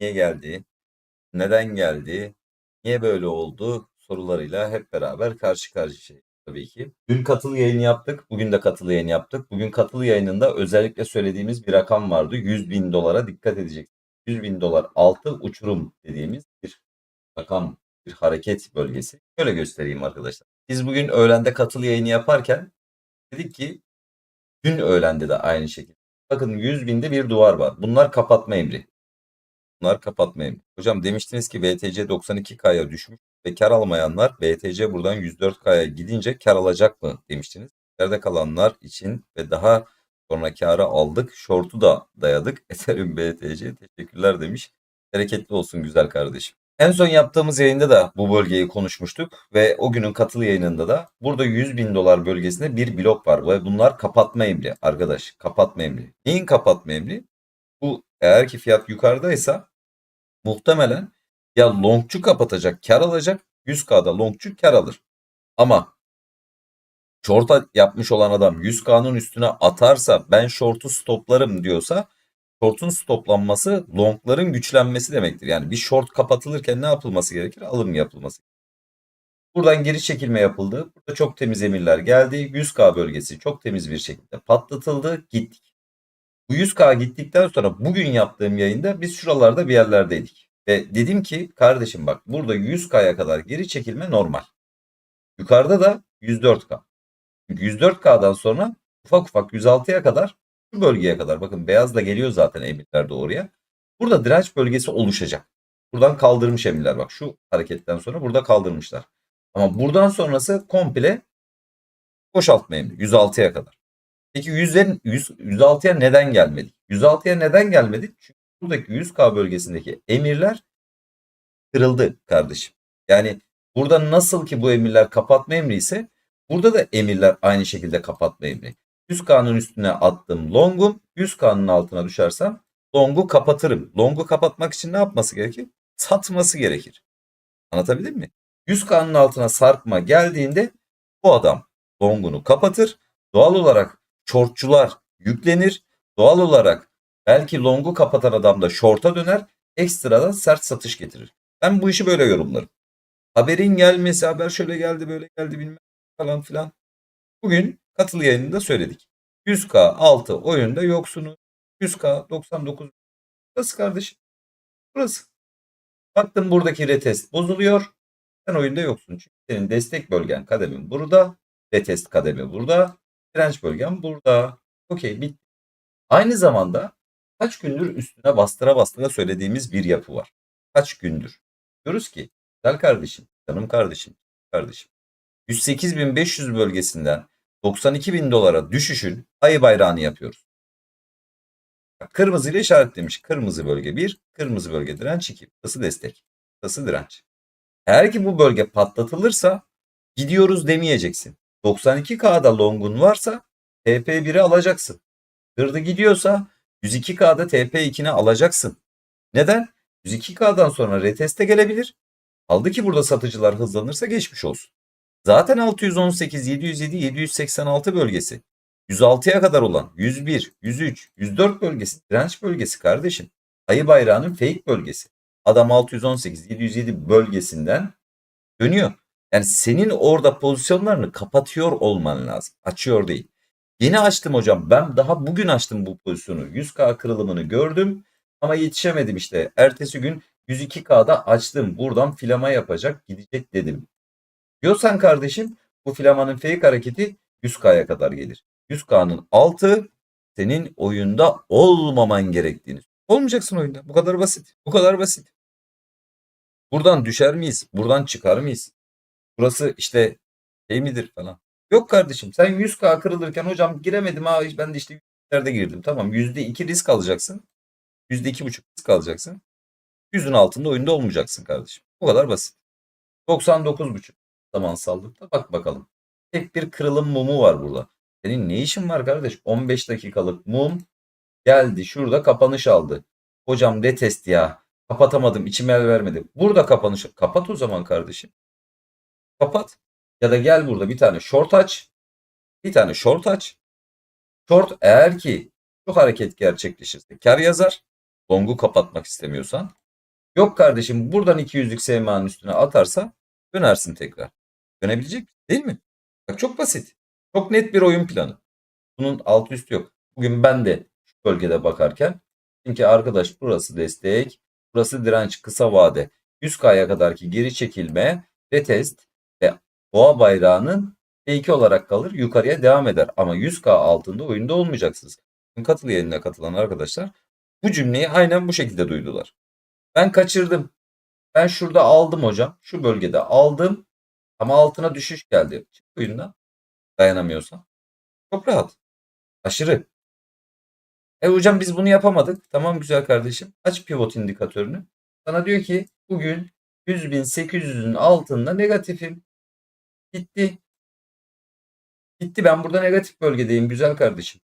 niye geldi? Neden geldi? Niye böyle oldu? Sorularıyla hep beraber karşı karşıyayız tabii ki. Dün katılı yayın yaptık. Bugün de katılı yayın yaptık. Bugün katılı yayınında özellikle söylediğimiz bir rakam vardı. 100 bin dolara dikkat edecek. 100 bin dolar altı uçurum dediğimiz bir rakam, bir hareket bölgesi. Şöyle göstereyim arkadaşlar. Biz bugün öğlende katılı yayını yaparken dedik ki dün öğlende de aynı şekilde. Bakın 100 binde bir duvar var. Bunlar kapatma emri. Bunlar kapatma emri. Hocam demiştiniz ki BTC 92K'ya düşmüş ve kar almayanlar BTC buradan 104K'ya gidince kar alacak mı demiştiniz. Yerde kalanlar için ve daha sonra karı aldık. Short'u da dayadık. Ethereum BTC teşekkürler demiş. Bereketli olsun güzel kardeşim. En son yaptığımız yayında da bu bölgeyi konuşmuştuk ve o günün katılı yayınında da burada 100 bin dolar bölgesinde bir blok var ve bunlar kapatma emri arkadaş kapatma emri. Neyin kapatma emri? Bu eğer ki fiyat yukarıdaysa muhtemelen ya longçu kapatacak kar alacak 100k'da longçu kar alır. Ama short yapmış olan adam 100k'nın üstüne atarsa ben short'u stoplarım diyorsa short'un stoplanması long'ların güçlenmesi demektir. Yani bir short kapatılırken ne yapılması gerekir? Alım yapılması. Buradan geri çekilme yapıldı. Burada çok temiz emirler geldi. 100K bölgesi çok temiz bir şekilde patlatıldı. Gittik. Bu 100K gittikten sonra bugün yaptığım yayında biz şuralarda bir yerlerdeydik. Ve dedim ki kardeşim bak burada 100K'ya kadar geri çekilme normal. Yukarıda da 104K. Çünkü 104K'dan sonra ufak ufak 106'ya kadar şu bölgeye kadar bakın beyaz da geliyor zaten emirler doğruya. Burada direnç bölgesi oluşacak. Buradan kaldırmış emirler bak şu hareketten sonra burada kaldırmışlar. Ama buradan sonrası komple boşaltma emri 106'ya kadar. Peki 100'lerin 100, 106'ya neden gelmedik? 106'ya neden gelmedik? Çünkü buradaki 100K bölgesindeki emirler kırıldı kardeşim. Yani burada nasıl ki bu emirler kapatma emri ise burada da emirler aynı şekilde kapatma emri. 100K'nın üstüne attım longum. 100K'nın altına düşersem longu kapatırım. Longu kapatmak için ne yapması gerekir? Satması gerekir. Anlatabildim mi? 100K'nın altına sarkma geldiğinde bu adam longunu kapatır. Doğal olarak shortçular yüklenir. Doğal olarak belki longu kapatan adam da short'a döner. Ekstradan sert satış getirir. Ben bu işi böyle yorumlarım. Haberin gelmesi haber şöyle geldi böyle geldi bilmem falan filan. Bugün katılı yayınında söyledik. 100K altı oyunda yoksunu. 100K 99. Burası kardeşim. Burası. Baktım buradaki retest bozuluyor. Sen oyunda yoksun. Çünkü senin destek bölgen kademin burada. Retest kademi burada. Direnç bölgen burada. Okey bitti. Aynı zamanda kaç gündür üstüne bastıra bastıra söylediğimiz bir yapı var. Kaç gündür. Diyoruz ki güzel kardeşim, canım kardeşim, kardeşim. 108.500 bölgesinden 92 bin dolara düşüşün ayı bayrağını yapıyoruz. Kırmızı ile işaretlemiş. Kırmızı bölge 1, kırmızı bölge direnç 2. Burası destek. Burası direnç. Eğer ki bu bölge patlatılırsa gidiyoruz demeyeceksin. 92K'da longun varsa TP1'i alacaksın. Kırdı gidiyorsa 102K'da TP2'ni alacaksın. Neden? 102K'dan sonra reteste gelebilir. Aldı ki burada satıcılar hızlanırsa geçmiş olsun. Zaten 618, 707, 786 bölgesi. 106'ya kadar olan 101, 103, 104 bölgesi direnç bölgesi kardeşim. Ayı bayrağının fake bölgesi. Adam 618, 707 bölgesinden dönüyor. Yani senin orada pozisyonlarını kapatıyor olman lazım. Açıyor değil. Yeni açtım hocam. Ben daha bugün açtım bu pozisyonu. 100K kırılımını gördüm ama yetişemedim işte. Ertesi gün 102K'da açtım. Buradan filama yapacak gidecek dedim. Diyorsan kardeşim bu filamanın fake hareketi 100K'ya kadar gelir. 100K'nın altı senin oyunda olmaman gerektiğini. Olmayacaksın oyunda. Bu kadar basit. Bu kadar basit. Buradan düşer miyiz? Buradan çıkar mıyız? Burası işte şey midir falan. Yok kardeşim sen 100K kırılırken hocam giremedim ha ben de işte yüzlerde girdim. Tamam %2 risk alacaksın. %2,5 risk alacaksın. Yüzün altında oyunda olmayacaksın kardeşim. Bu kadar basit. 99,5 zamansallıkta bak bakalım. Tek bir kırılım mumu var burada. Senin ne işin var kardeş? 15 dakikalık mum geldi şurada kapanış aldı. Hocam detest ya. Kapatamadım içime el vermedi. Burada kapanış. Kapat o zaman kardeşim. Kapat. Ya da gel burada bir tane short aç. Bir tane short aç. Short eğer ki şu hareket gerçekleşirse kar yazar. Long'u kapatmak istemiyorsan. Yok kardeşim buradan 200'lük SMA'nın üstüne atarsa dönersin tekrar. Dönebilecek? Değil mi? Bak çok basit. Çok net bir oyun planı. Bunun altı üstü yok. Bugün ben de şu bölgede bakarken çünkü arkadaş burası destek, burası direnç kısa vade. 100K'ya kadarki geri çekilme, retest boğa bayrağının T2 olarak kalır yukarıya devam eder. Ama 100K altında oyunda olmayacaksınız. Katıl yayınına katılan arkadaşlar bu cümleyi aynen bu şekilde duydular. Ben kaçırdım. Ben şurada aldım hocam. Şu bölgede aldım. Ama altına düşüş geldi. Çık oyundan. Dayanamıyorsan. Çok rahat. Aşırı. E hocam biz bunu yapamadık. Tamam güzel kardeşim. Aç pivot indikatörünü. Sana diyor ki bugün 100.800'ün altında negatifim. Gitti. Gitti ben burada negatif bölgedeyim güzel kardeşim.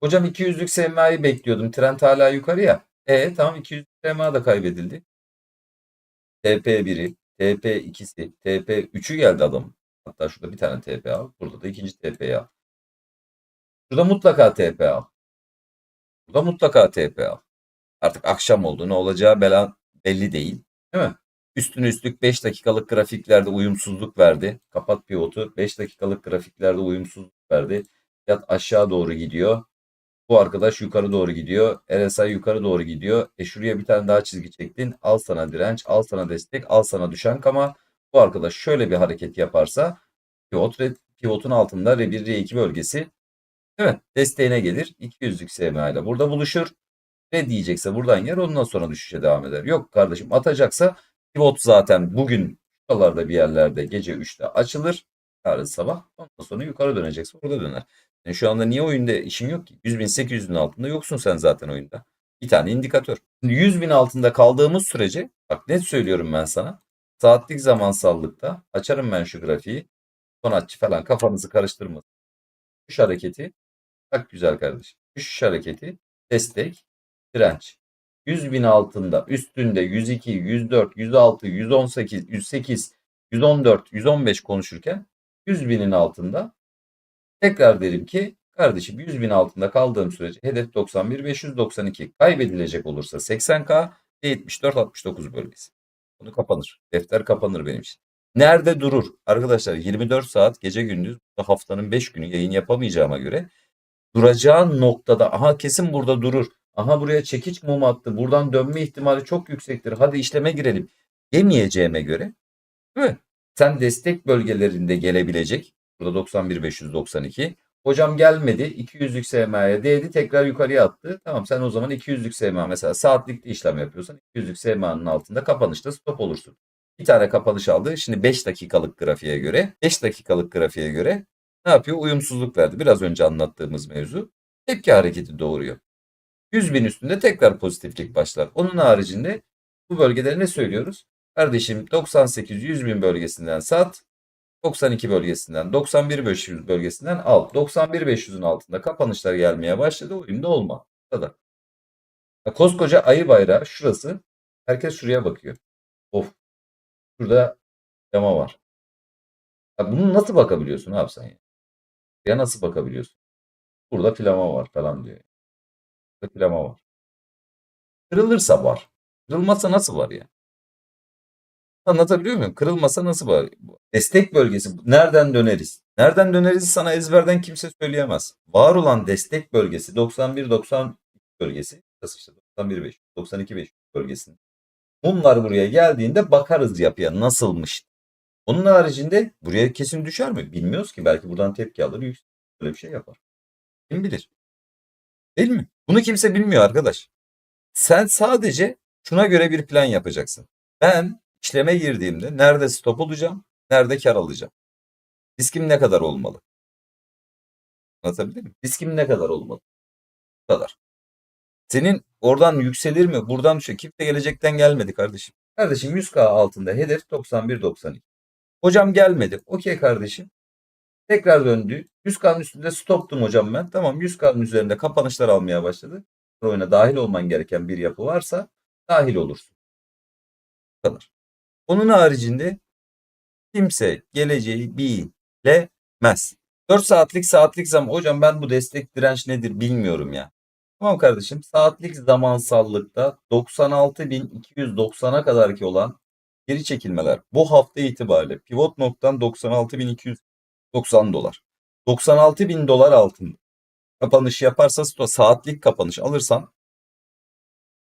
Hocam 200'lük SMA'yı bekliyordum. Trend hala yukarı ya. E tamam 200 SMA da kaybedildi. TP1'i, TP2'si, TP3'ü geldi adam. Hatta şurada bir tane TP al. Burada da ikinci TP'yi al. Şurada mutlaka TP al. Burada mutlaka TP al. Artık akşam oldu. Ne olacağı bela belli değil. Değil mi? Üstüne üstlük 5 dakikalık grafiklerde uyumsuzluk verdi. Kapat pivotu. 5 dakikalık grafiklerde uyumsuzluk verdi. Fiyat aşağı doğru gidiyor. Bu arkadaş yukarı doğru gidiyor. RSI yukarı doğru gidiyor. E şuraya bir tane daha çizgi çektin. Al sana direnç, al sana destek, al sana düşen kama. Bu arkadaş şöyle bir hareket yaparsa pivot, pivotun altında R1, R2 bölgesi değil mi? Desteğine gelir. 200'lük SMA ile burada buluşur. Ve diyecekse buradan yer ondan sonra düşüşe devam eder. Yok kardeşim atacaksa pivot zaten bugün şuralarda bir yerlerde gece 3'te açılır. Yarın sabah ondan sonra yukarı dönecekse orada döner. Yani şu anda niye oyunda işin yok ki? 100.800'ün altında yoksun sen zaten oyunda. Bir tane indikatör. 100.000 altında kaldığımız sürece bak net söylüyorum ben sana. Saatlik zamansallıkta açarım ben şu grafiği. Sonatçı falan kafanızı karıştırmasın. Düşüş hareketi. Bak güzel kardeşim. Düşüş hareketi. Destek. Direnç. 100 bin altında üstünde 102, 104, 106, 118, 108, 114, 115 konuşurken 100 binin altında tekrar derim ki kardeşim 100 bin altında kaldığım sürece hedef 91, 592 kaybedilecek olursa 80K ve 74, 69 bölgesi. Bunu kapanır. Defter kapanır benim için. Nerede durur? Arkadaşlar 24 saat gece gündüz haftanın 5 günü yayın yapamayacağıma göre duracağın noktada aha kesin burada durur. Aha buraya çekiç mum attı. Buradan dönme ihtimali çok yüksektir. Hadi işleme girelim. Demeyeceğime göre değil mi? Sen destek bölgelerinde gelebilecek. Burada 91 592. Hocam gelmedi. 200'lük SMA'ya değdi. Tekrar yukarıya attı. Tamam sen o zaman 200'lük SMA mesela saatlikte işlem yapıyorsan 200'lük SMA'nın altında kapanışta stop olursun. Bir tane kapanış aldı. Şimdi 5 dakikalık grafiğe göre 5 dakikalık grafiğe göre ne yapıyor? Uyumsuzluk verdi. Biraz önce anlattığımız mevzu. Tepki hareketi doğuruyor. 100 bin üstünde tekrar pozitiflik başlar. Onun haricinde bu bölgede ne söylüyoruz? Kardeşim 98-100 bin bölgesinden sat. 92 bölgesinden 91 500 bölgesinden al. 91 500'ün altında kapanışlar gelmeye başladı. Oyunda olma. Kadar. Koskoca ayı bayrağı şurası. Herkes şuraya bakıyor. Of. Şurada yama var. Ya bunu nasıl bakabiliyorsun abi sen ya? Ya nasıl bakabiliyorsun? Burada plama var falan diyor. Plama var. Kırılırsa var. Kırılmazsa nasıl var ya? Anlatabiliyor muyum? Kırılmasa nasıl var? Destek bölgesi. Nereden döneriz? Nereden döneriz sana ezberden kimse söyleyemez. Var olan destek bölgesi 91-90 bölgesi. İşte 91-5, 92-5 bölgesinde. Mumlar buraya geldiğinde bakarız yapıya nasılmış. Onun haricinde buraya kesin düşer mi? Bilmiyoruz ki. Belki buradan tepki alır. Böyle bir şey yapar. Kim bilir? Değil mi? Bunu kimse bilmiyor arkadaş. Sen sadece şuna göre bir plan yapacaksın. Ben işleme girdiğimde nerede stop olacağım, nerede kar alacağım. Riskim ne kadar olmalı? Anlatabildim mi? Riskim ne kadar olmalı? Bu kadar. Senin oradan yükselir mi? Buradan düşer. Kimse gelecekten gelmedi kardeşim. Kardeşim 100K altında hedef 91-92. Hocam gelmedi. Okey kardeşim. Tekrar döndü. 100K'nın üstünde stoptum hocam ben. Tamam 100K'nın üzerinde kapanışlar almaya başladı. Oyuna dahil olman gereken bir yapı varsa dahil olursun. Bu kadar. Onun haricinde kimse geleceği bilemez. 4 saatlik saatlik zaman hocam ben bu destek direnç nedir bilmiyorum ya. Tamam kardeşim. Saatlik zamansallıkta 96.290'a kadar ki olan geri çekilmeler bu hafta itibariyle pivot noktan 96.290 dolar. 96.000 dolar altında kapanış yaparsa stop, saatlik kapanış alırsan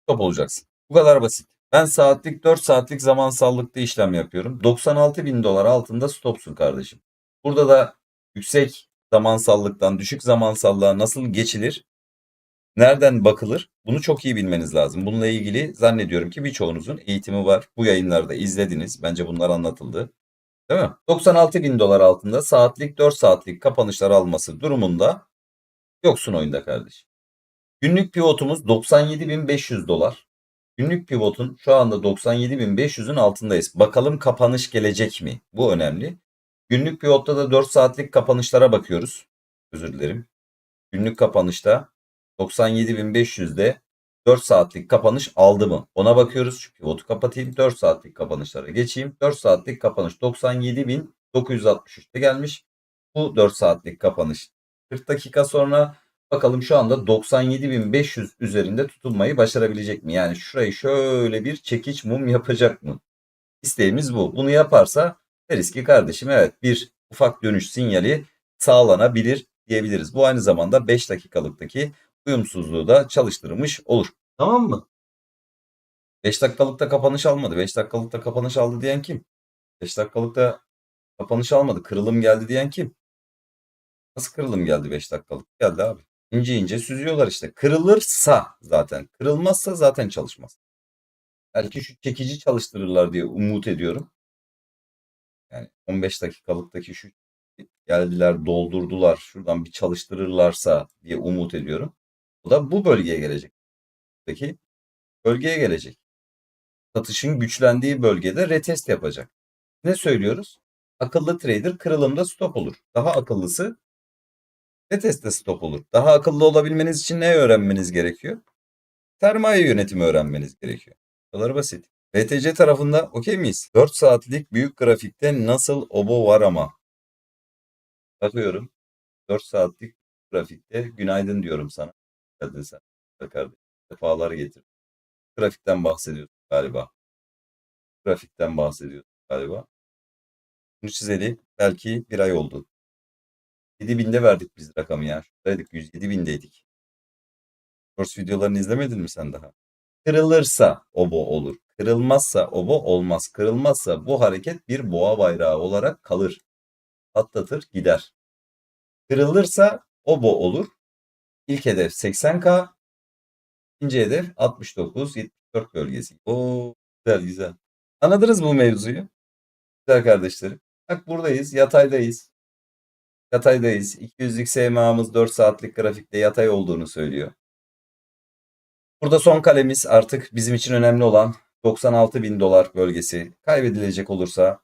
stop olacaksın. Bu kadar basit. Ben saatlik 4 saatlik zamansallıkta işlem yapıyorum. 96.000 dolar altında stopsun kardeşim. Burada da yüksek zamansallıktan düşük zamansallığa nasıl geçilir? Nereden bakılır? Bunu çok iyi bilmeniz lazım. Bununla ilgili zannediyorum ki birçoğunuzun eğitimi var. Bu yayınlarda izlediniz. Bence bunlar anlatıldı. Değil mi? 96 bin dolar altında saatlik 4 saatlik kapanışlar alması durumunda yoksun oyunda kardeşim. Günlük pivotumuz 97.500 dolar. Günlük pivotun şu anda 97.500'ün altındayız. Bakalım kapanış gelecek mi? Bu önemli. Günlük pivotta da 4 saatlik kapanışlara bakıyoruz. Özür dilerim. Günlük kapanışta 97.500'de 4 saatlik kapanış aldı mı? Ona bakıyoruz. Şu pivotu kapatayım. 4 saatlik kapanışlara geçeyim. 4 saatlik kapanış 97.963'te gelmiş. Bu 4 saatlik kapanış 40 dakika sonra bakalım şu anda 97.500 üzerinde tutulmayı başarabilecek mi? Yani şurayı şöyle bir çekiç mum yapacak mı? İsteğimiz bu. Bunu yaparsa deriz ki kardeşim evet bir ufak dönüş sinyali sağlanabilir diyebiliriz. Bu aynı zamanda 5 dakikalıktaki uyumsuzluğu da çalıştırmış olur. Tamam mı? 5 dakikalıkta kapanış almadı. 5 dakikalıkta kapanış aldı diyen kim? 5 dakikalıkta kapanış almadı. Kırılım geldi diyen kim? Nasıl kırılım geldi 5 dakikalık? Geldi abi. İnce ince süzüyorlar işte. Kırılırsa zaten. Kırılmazsa zaten çalışmaz. Belki şu çekici çalıştırırlar diye umut ediyorum. Yani 15 dakikalıktaki şu geldiler doldurdular şuradan bir çalıştırırlarsa diye umut ediyorum. Bu da bu bölgeye gelecek. Peki bölgeye gelecek. Satışın güçlendiği bölgede retest yapacak. Ne söylüyoruz? Akıllı trader kırılımda stop olur. Daha akıllısı retestte stop olur. Daha akıllı olabilmeniz için ne öğrenmeniz gerekiyor? Sermaye yönetimi öğrenmeniz gerekiyor. Bu kadar basit. BTC tarafında okey miyiz? 4 saatlik büyük grafikte nasıl obo var ama. Bakıyorum. 4 saatlik grafikte günaydın diyorum sana. Geldin sen. Kardeşim. Defalar getir. Grafikten bahsediyorsun galiba. Grafikten bahsediyorsun galiba. Bunu çizeli belki bir ay oldu. 7000'de verdik biz rakamı ya. Şuradaydık 107 bindeydik. Course videolarını izlemedin mi sen daha? Kırılırsa obo olur. Kırılmazsa obo olmaz. Kırılmazsa bu hareket bir boğa bayrağı olarak kalır. Atlatır gider. Kırılırsa obo olur. İlk hedef 80K. İkinci hedef 69-74 bölgesi. Oo güzel güzel. Anladınız bu mevzuyu? Güzel kardeşlerim. Bak buradayız. Yataydayız. Yataydayız. 200'lük SMA'mız 4 saatlik grafikte yatay olduğunu söylüyor. Burada son kalemiz artık bizim için önemli olan 96 bin dolar bölgesi. Kaybedilecek olursa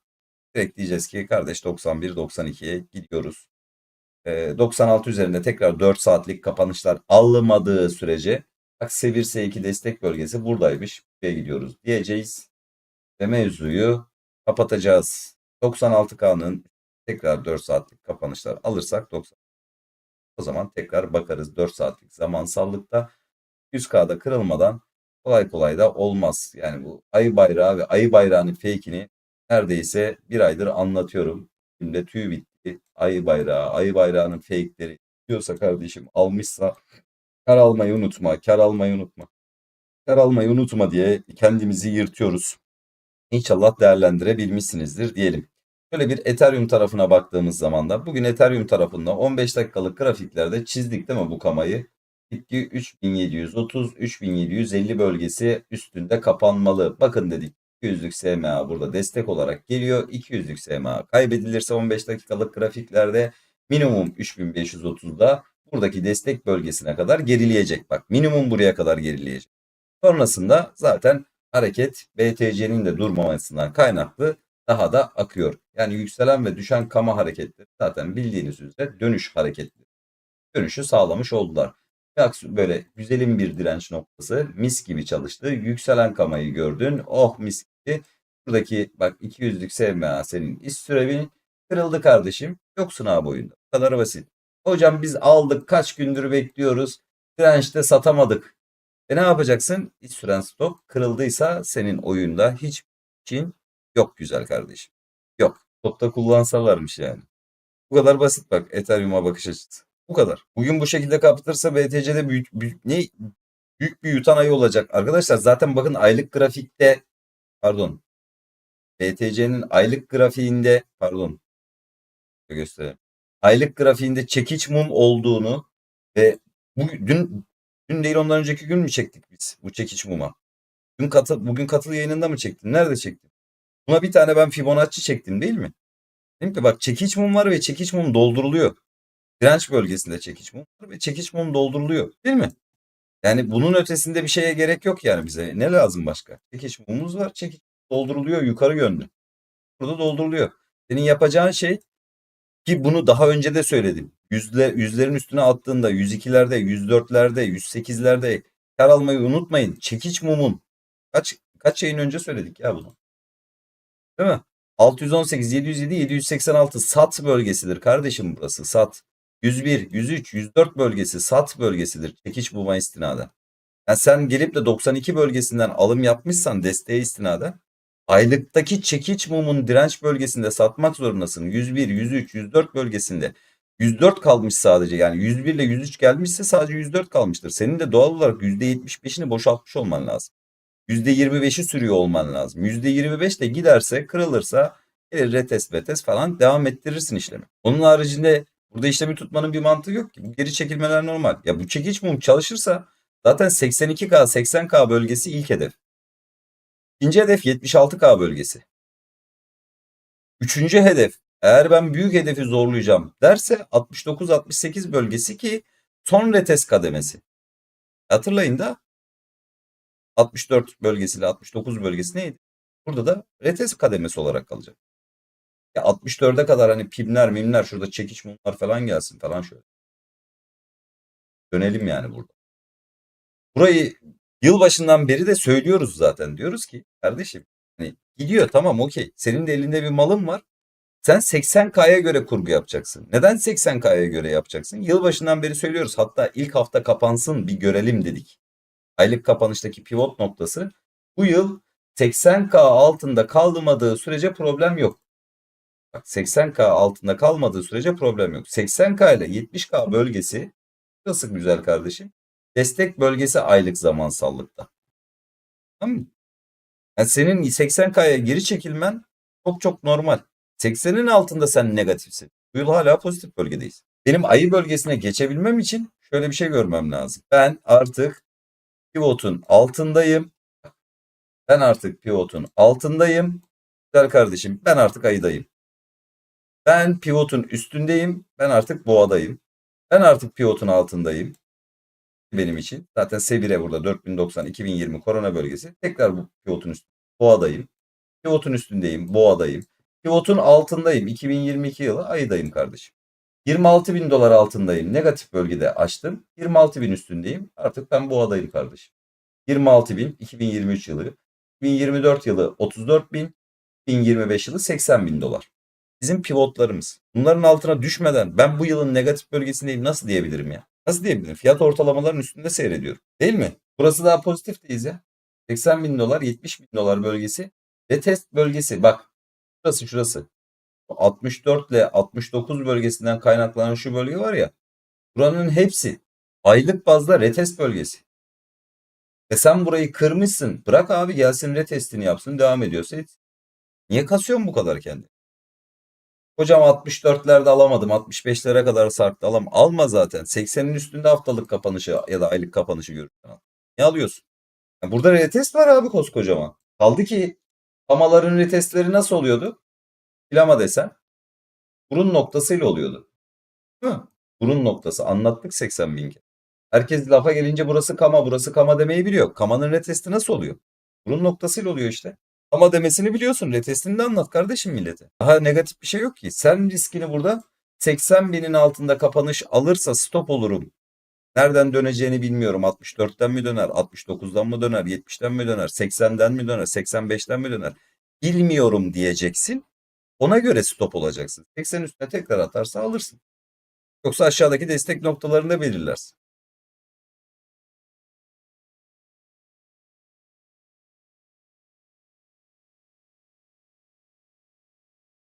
direkt diyeceğiz ki kardeş 91-92'ye gidiyoruz. Ee, 96 üzerinde tekrar 4 saatlik kapanışlar alınmadığı sürece bak Sevir S2 destek bölgesi buradaymış. Buraya gidiyoruz diyeceğiz. Ve mevzuyu kapatacağız. 96K'nın tekrar 4 saatlik kapanışlar alırsak 90 o zaman tekrar bakarız 4 saatlik zamansallıkta 100K'da kırılmadan kolay kolay da olmaz. Yani bu ayı bayrağı ve ayı bayrağının fake'ini neredeyse bir aydır anlatıyorum. Şimdi tüy bitti. Ayı bayrağı, ayı bayrağının fake'leri diyorsa kardeşim almışsa kar almayı unutma, kar almayı unutma. Kar almayı unutma diye kendimizi yırtıyoruz. İnşallah değerlendirebilmişsinizdir diyelim. Şöyle bir Ethereum tarafına baktığımız zaman da bugün Ethereum tarafında 15 dakikalık grafiklerde çizdik değil mi bu kamayı? Bitki 3730-3750 bölgesi üstünde kapanmalı. Bakın dedik 200'lük SMA burada destek olarak geliyor. 200'lük SMA kaybedilirse 15 dakikalık grafiklerde minimum 3530'da buradaki destek bölgesine kadar gerileyecek. Bak minimum buraya kadar gerileyecek. Sonrasında zaten hareket BTC'nin de durmamasından kaynaklı daha da akıyor. Yani yükselen ve düşen kama hareketleri zaten bildiğiniz üzere dönüş hareketleri. Dönüşü sağlamış oldular. Böyle güzelim bir direnç noktası mis gibi çalıştı. Yükselen kamayı gördün. Oh mis gibi. Buradaki bak 200'lük SMA senin iş sürevin kırıldı kardeşim. Yoksun abi oyunda. Bu kadar basit. Hocam biz aldık kaç gündür bekliyoruz. Dirençte satamadık. E ne yapacaksın? İç süren stop kırıldıysa senin oyunda hiç için yok güzel kardeşim. Yok. Stopta kullansalarmış yani. Bu kadar basit bak Ethereum'a bakış açısı. Bu kadar. Bugün bu şekilde kapatırsa BTC'de büyük, büyük, ne, büyük bir yutan ayı olacak. Arkadaşlar zaten bakın aylık grafikte pardon BTC'nin aylık grafiğinde pardon göstereyim. Aylık grafiğinde çekiç mum olduğunu ve bu, dün dün değil ondan önceki gün mü çektik biz bu çekiç muma? Dün katı, bugün katılı yayınında mı çektim? Nerede çektim? Buna bir tane ben Fibonacci çektim değil mi? Dedim ki bak çekiç mum var ve çekiç mum dolduruluyor. Direnç bölgesinde çekiç mum var ve çekiç mum dolduruluyor. Değil mi? Yani bunun ötesinde bir şeye gerek yok yani bize. Ne lazım başka? Çekiç mumumuz var. Çekiç dolduruluyor yukarı yönlü. Burada dolduruluyor. Senin yapacağın şey ki bunu daha önce de söyledim. Yüzle, yüzlerin üstüne attığında 102'lerde, 104'lerde, 108'lerde kar almayı unutmayın. Çekiç mumun kaç kaç yayın önce söyledik ya bunu. Değil mi? 618, 707, 786 sat bölgesidir kardeşim burası. Sat. 101, 103, 104 bölgesi sat bölgesidir. Çekiç bulma istinaden. Yani sen gelip de 92 bölgesinden alım yapmışsan desteğe istinaden aylıktaki çekiç mumun direnç bölgesinde satmak zorundasın. 101, 103, 104 bölgesinde 104 kalmış sadece. Yani 101 ile 103 gelmişse sadece 104 kalmıştır. Senin de doğal olarak %75'ini boşaltmış olman lazım. %25'i sürüyor olman lazım. %25 de giderse kırılırsa gelir retest betes falan devam ettirirsin işlemi. Onun haricinde burada işlemi tutmanın bir mantığı yok ki. Bu geri çekilmeler normal. Ya bu çekiç mum çalışırsa zaten 82K 80K bölgesi ilk hedef. İkinci hedef 76K bölgesi. Üçüncü hedef eğer ben büyük hedefi zorlayacağım derse 69-68 bölgesi ki son retest kademesi. Hatırlayın da 64 bölgesiyle 69 bölgesi neydi? Burada da retest kademesi olarak kalacak. Ya 64'e kadar hani pimler mimler şurada çekiç mumlar falan gelsin falan şöyle. Dönelim yani burada. Burayı yılbaşından beri de söylüyoruz zaten. Diyoruz ki kardeşim hani gidiyor tamam okey. Senin de elinde bir malın var. Sen 80K'ya göre kurgu yapacaksın. Neden 80K'ya göre yapacaksın? Yılbaşından beri söylüyoruz. Hatta ilk hafta kapansın bir görelim dedik. Aylık kapanıştaki pivot noktası bu yıl 80K altında kalmadığı sürece problem yok. Bak 80K altında kalmadığı sürece problem yok. 80K ile 70K bölgesi nasıl güzel kardeşim? Destek bölgesi aylık zamansallıkta. Tamam mı? Yani senin 80K'ya geri çekilmen çok çok normal. 80'in altında sen negatifsin. Bu yıl hala pozitif bölgedeyiz. Benim ayı bölgesine geçebilmem için şöyle bir şey görmem lazım. Ben artık pivotun altındayım. Ben artık pivotun altındayım. Güzel kardeşim ben artık ayıdayım. Ben pivotun üstündeyim. Ben artık boğadayım. Ben artık pivotun altındayım. Benim için. Zaten S1'e burada 4090 2020 korona bölgesi. Tekrar bu pivotun üstünde. Boğadayım. Pivotun üstündeyim. Boğadayım. Pivotun altındayım. 2022 yılı ayıdayım kardeşim. 26 bin dolar altındayım. Negatif bölgede açtım. 26 bin üstündeyim. Artık ben boğadayım kardeşim. 26 bin 2023 yılı. 2024 yılı 34 bin. 2025 yılı 80 bin dolar. Bizim pivotlarımız. Bunların altına düşmeden ben bu yılın negatif bölgesindeyim nasıl diyebilirim ya? Nasıl diyebilirim? Fiyat ortalamaların üstünde seyrediyorum. Değil mi? Burası daha pozitifteyiz ya. 80 bin dolar 70 bin dolar bölgesi. Ve test bölgesi. Bak şurası şurası. 64 ile 69 bölgesinden kaynaklanan şu bölge var ya. Buranın hepsi aylık bazda retest bölgesi. Ve sen burayı kırmışsın. Bırak abi gelsin retestini yapsın devam ediyorsa et. Niye kasıyorsun bu kadar kendi? Hocam 64'lerde alamadım. 65'lere kadar sarktı. Alam alma zaten. 80'in üstünde haftalık kapanışı ya da aylık kapanışı görürsen. Ne alıyorsun? Yani burada retest var abi koskocaman. Kaldı ki Amaların retestleri nasıl oluyordu? Filama desen. Burun noktasıyla oluyordu. Değil? Burun noktası. Anlattık 80 bin kere. Herkes lafa gelince burası kama, burası kama demeyi biliyor. Kamanın retesti nasıl oluyor? Burun noktasıyla oluyor işte. Ama demesini biliyorsun. Retestini de anlat kardeşim millete. Daha negatif bir şey yok ki. Sen riskini burada 80 binin altında kapanış alırsa stop olurum. Nereden döneceğini bilmiyorum. 64'ten mi döner? 69'dan mı döner? 70'ten mi döner? 80'den mi döner? 85'ten mi döner? Bilmiyorum diyeceksin. Ona göre stop olacaksın. 80 üstüne tekrar atarsa alırsın. Yoksa aşağıdaki destek noktalarını belirlersin.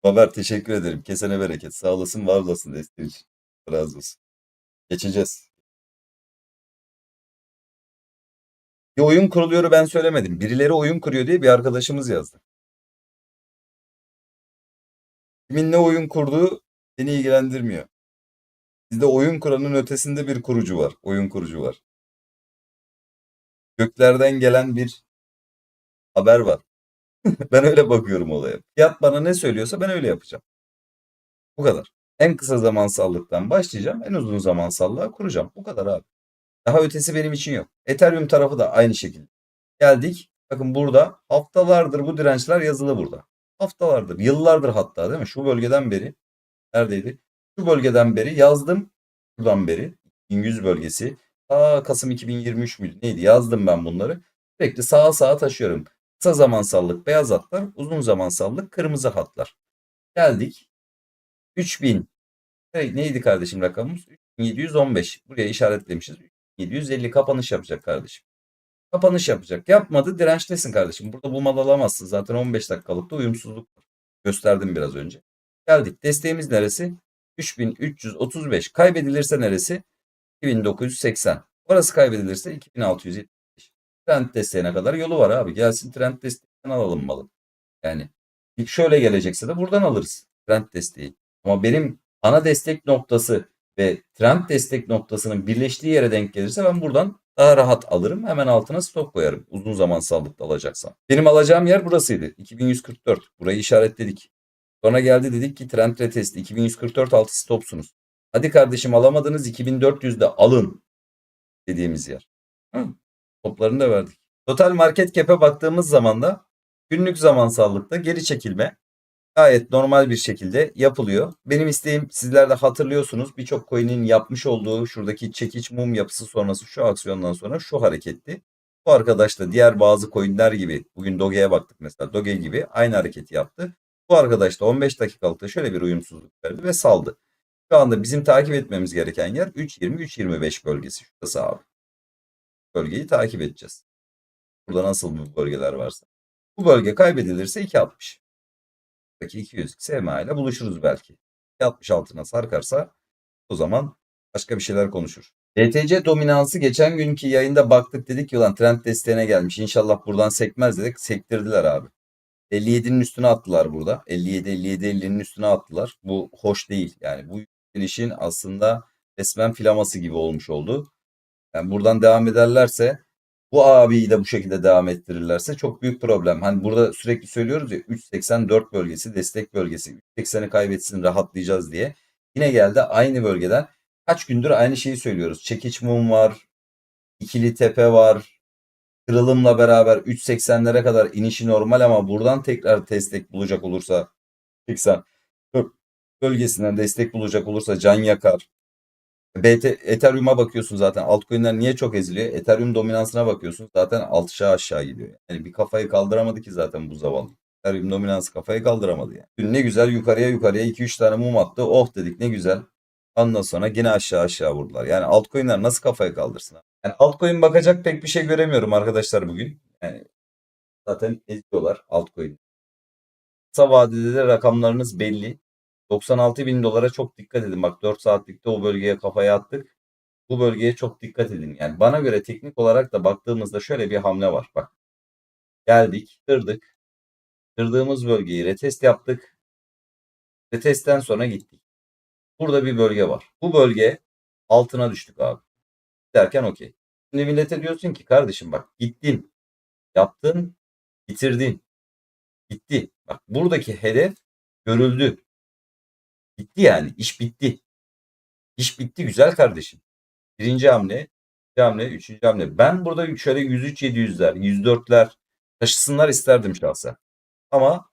Haber teşekkür ederim. Kesene bereket. Sağ olasın, var olasın desteğin için. Razı olsun. Geçeceğiz. Bir oyun kuruluyoru ben söylemedim. Birileri oyun kuruyor diye bir arkadaşımız yazdı. Kimin ne oyun kurduğu beni ilgilendirmiyor. Bizde oyun kuranın ötesinde bir kurucu var. Oyun kurucu var. Göklerden gelen bir haber var. ben öyle bakıyorum olaya. Fiyat bana ne söylüyorsa ben öyle yapacağım. Bu kadar. En kısa zamansallıktan başlayacağım. En uzun zamansallığa kuracağım. Bu kadar abi. Daha ötesi benim için yok. Ethereum tarafı da aynı şekilde. Geldik. Bakın burada haftalardır bu dirençler yazılı burada. Haftalardır, yıllardır hatta değil mi? Şu bölgeden beri neredeydi? Şu bölgeden beri yazdım. Buradan beri 1100 bölgesi. Ta Kasım 2023 müydü? Neydi? Yazdım ben bunları. Sürekli sağa sağa taşıyorum. Kısa zamansallık beyaz hatlar, uzun zamansallık kırmızı hatlar. Geldik. 3000 Hey, neydi kardeşim rakamımız? 3715. Buraya işaretlemişiz. 750 kapanış yapacak kardeşim. Kapanış yapacak. Yapmadı dirençtesin kardeşim. Burada bu mal alamazsın. Zaten 15 dakikalıkta uyumsuzluk. Gösterdim biraz önce. Geldik. Desteğimiz neresi? 3335. Kaybedilirse neresi? 2980. Orası kaybedilirse 2675. Trend desteğine kadar yolu var abi. Gelsin trend desteğinden alalım malı. Yani şöyle gelecekse de buradan alırız. Trend desteği. Ama benim ana destek noktası ve trend destek noktasının birleştiği yere denk gelirse ben buradan daha rahat alırım. Hemen altına stop koyarım. Uzun zaman sağlıklı alacaksam. Benim alacağım yer burasıydı. 2144. Burayı işaretledik. Sonra geldi dedik ki trend retesti 2144 altı stopsunuz. Hadi kardeşim alamadınız 2400'de alın dediğimiz yer. Toplarını da verdik. Total market cap'e baktığımız zaman da günlük zamansallıkta geri çekilme gayet normal bir şekilde yapılıyor. Benim isteğim sizler de hatırlıyorsunuz birçok coin'in yapmış olduğu şuradaki çekiç mum yapısı sonrası şu aksiyondan sonra şu hareketti. Bu arkadaş da diğer bazı coin'ler gibi bugün Doge'ye baktık mesela Doge gibi aynı hareketi yaptı. Bu arkadaş da 15 dakikalıkta şöyle bir uyumsuzluk verdi ve saldı. Şu anda bizim takip etmemiz gereken yer 3.20-3.25 bölgesi. Şurası abi. Bölgeyi takip edeceğiz. Burada nasıl bu bölgeler varsa. Bu bölge kaybedilirse 2.60. Buradaki 200 SMA ile buluşuruz belki. 2.60 altına sarkarsa o zaman başka bir şeyler konuşur. DTC dominansı geçen günkü yayında baktık dedik ki ulan trend desteğine gelmiş. İnşallah buradan sekmez dedik. Sektirdiler abi. 57'nin üstüne attılar burada. 57 57 50'nin üstüne attılar. Bu hoş değil. Yani bu yükselişin aslında resmen filaması gibi olmuş oldu. Yani buradan devam ederlerse bu abiyi de bu şekilde devam ettirirlerse çok büyük problem. Hani burada sürekli söylüyoruz ya 3.84 bölgesi destek bölgesi. 3.80'i kaybetsin rahatlayacağız diye. Yine geldi aynı bölgeden. Kaç gündür aynı şeyi söylüyoruz. Çekiç mum var. ikili tepe var. Kırılımla beraber 3.80'lere kadar inişi normal ama buradan tekrar destek bulacak olursa 80 bölgesinden destek bulacak olursa can yakar. BT, Ethereum'a bakıyorsun zaten altcoin'ler niye çok eziliyor? Ethereum dominansına bakıyorsun zaten aşağı aşağı gidiyor. Yani bir kafayı kaldıramadı ki zaten bu zavallı. Ethereum dominansı kafayı kaldıramadı yani. Dün ne güzel yukarıya yukarıya 2-3 tane mum attı. Oh dedik ne güzel. Ondan sonra yine aşağı aşağı vurdular. Yani altcoin'ler nasıl kafayı kaldırsın? Yani altcoin bakacak pek bir şey göremiyorum arkadaşlar bugün. Yani zaten eziyorlar altcoin. Kısa vadede de rakamlarınız belli. 96 bin dolara çok dikkat edin. Bak 4 saatlikte o bölgeye kafaya attık. Bu bölgeye çok dikkat edin. Yani bana göre teknik olarak da baktığımızda şöyle bir hamle var. Bak geldik, kırdık. Kırdığımız bölgeyi retest yaptık. Retestten sonra gittik. Burada bir bölge var. Bu bölge altına düştük abi. Derken okey. Şimdi millete diyorsun ki kardeşim bak gittin. Yaptın. Bitirdin. Gitti. Bak buradaki hedef görüldü. Bitti yani. iş bitti. İş bitti güzel kardeşim. Birinci hamle, ikinci hamle, üçüncü hamle. Ben burada şöyle 103 700'ler, 104'ler taşısınlar isterdim şahsen. Ama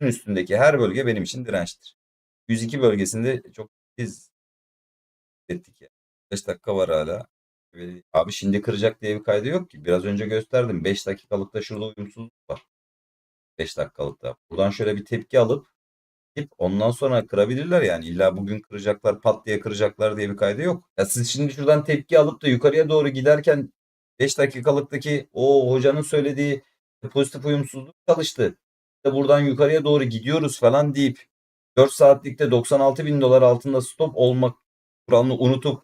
üstündeki her bölge benim için dirençtir. 102 bölgesinde çok biz ettik ya. 5 dakika var hala. Abi şimdi kıracak diye bir kaydı yok ki. Biraz önce gösterdim. 5 dakikalıkta şurada uyumsuzluk var. 5 dakikalıkta. Buradan şöyle bir tepki alıp ondan sonra kırabilirler yani. İlla bugün kıracaklar, pat diye kıracaklar diye bir kaydı yok. Ya siz şimdi şuradan tepki alıp da yukarıya doğru giderken 5 dakikalıktaki o hocanın söylediği pozitif uyumsuzluk çalıştı. İşte buradan yukarıya doğru gidiyoruz falan deyip 4 saatlikte 96 bin dolar altında stop olmak kuralını unutup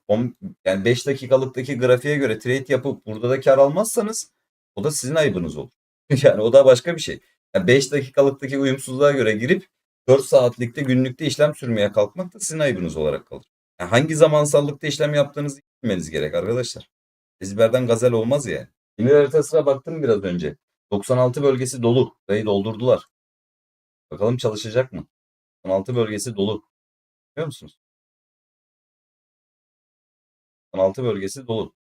yani 5 dakikalıktaki grafiğe göre trade yapıp burada da kar almazsanız o da sizin ayıbınız olur. Yani o da başka bir şey. Yani 5 dakikalıktaki uyumsuzluğa göre girip 4 saatlikte günlükte işlem sürmeye kalkmak da sizin ayıbınız olarak kalır. Yani hangi zamansallıkta işlem yaptığınızı bilmeniz gerek arkadaşlar. Ezberden gazel olmaz yani. Yeni haritasına baktım biraz önce. 96 bölgesi dolu. Burayı doldurdular. Bakalım çalışacak mı? 96 bölgesi dolu. Biliyor musunuz? 96 bölgesi dolu.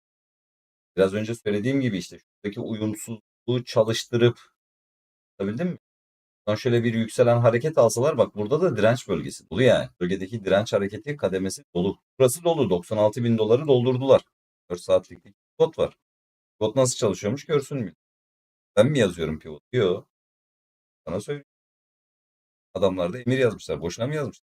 Biraz önce söylediğim gibi işte şuradaki uyumsuzluğu çalıştırıp Anlatabildim mi? Sonra şöyle bir yükselen hareket alsalar bak burada da direnç bölgesi dolu yani. Bölgedeki direnç hareketi kademesi dolu. Burası dolu. 96 bin doları doldurdular. 4 saatlik bir pivot var. Pivot nasıl çalışıyormuş görsün mü? Ben mi yazıyorum pivot? Yok. Sana söyleyeyim. Adamlar da emir yazmışlar. Boşuna mı yazmışlar?